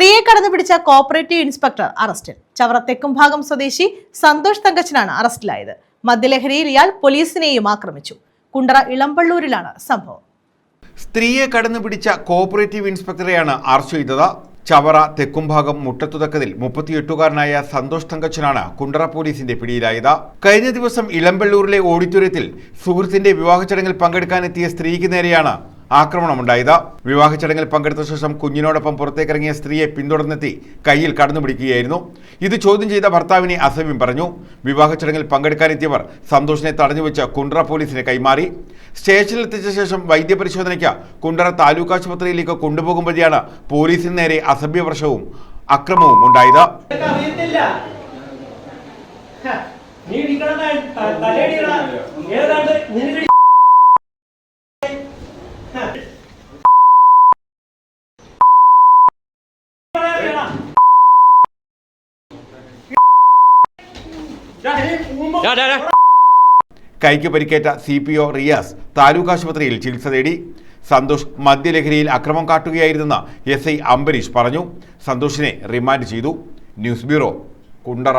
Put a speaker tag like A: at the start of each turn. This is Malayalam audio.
A: സ്ത്രീയെ കടന്നുപിടിച്ച കോപ്പറേറ്റീവ് ഇൻസ്പെക്ടർ അറസ്റ്റിൽ. ചവറ തെക്കുംഭാഗം സ്വദേശി സന്തോഷ് തങ്കച്ചനാണ് അറസ്റ്റിലായത്. മദ്യലഹരിയിൽ ഇയാൾ പോലീസിനെയും ആക്രമിച്ചു. കുണ്ടറ ഇളമ്പള്ളൂരിലാണ് സംഭവം.
B: സ്ത്രീയെ കടന്നുപിടിച്ച കോപ്പറേറ്റീവ് ഇൻസ്പെക്ടറെയാണ് അറസ്റ്റ് ചെയ്തത്. ചവറ തെക്കുംഭാഗം മുട്ടത്തുതക്കതിൽ മുപ്പത്തിയെട്ടുകാരനായ സന്തോഷ് തങ്കച്ചനാണ് കുണ്ടറ പോലീസിന്റെ പിടിയിലായത്. കഴിഞ്ഞ ദിവസം ഇളമ്പള്ളൂരിലെ ഓഡിറ്റോറിയത്തിൽ സുഹൃത്തിന്റെ വിവാഹ ചടങ്ങിൽ പങ്കെടുക്കാനെത്തിയ സ്ത്രീക്ക് നേരെയാണ് ആക്രമണമുണ്ടായത്. വിവാഹ ചടങ്ങിൽ പങ്കെടുത്ത ശേഷം കുഞ്ഞിനോടൊപ്പം പുറത്തേക്കിറങ്ങിയ സ്ത്രീയെ പിന്തുടർന്നെത്തി കയ്യിൽ കടന്നുപിടിക്കുകയായിരുന്നു. ഇത് ചോദ്യം ചെയ്ത ഭർത്താവിനെ അസഭ്യം പറഞ്ഞു. വിവാഹ ചടങ്ങിൽ പങ്കെടുക്കാനെത്തിയവർ സന്തോഷിനെ തടഞ്ഞുവെച്ച് കുണ്ട്ര പോലീസിനെ കൈമാറി. സ്റ്റേഷനിലെത്തിച്ച ശേഷം വൈദ്യപരിശോധനയ്ക്ക് കുണ്ടറ താലൂക്ക് ആശുപത്രിയിലേക്ക് കൊണ്ടുപോകും കൊണ്ടുപോകുമ്പോഴാണ് പോലീസിന് നേരെ അസഭ്യവർഷവും അക്രമവും ഉണ്ടായത്.
C: നീ ഇടിക്കണ ത- ത- ഏതാണ്ട് നിനക്ക്
B: കൈക്ക് പരിക്കേറ്റ C P O Riyas taluk ആശുപത്രിയിൽ ചികിത്സ തേടി. സന്തോഷ് മദ്യലഹരിയിൽ അക്രമം കാട്ടുകയായിരുന്നെന്ന് എസ് ഐ അംബരീഷ് പറഞ്ഞു. സന്തോഷിനെ റിമാൻഡ് ചെയ്തു. News bureau Kundara.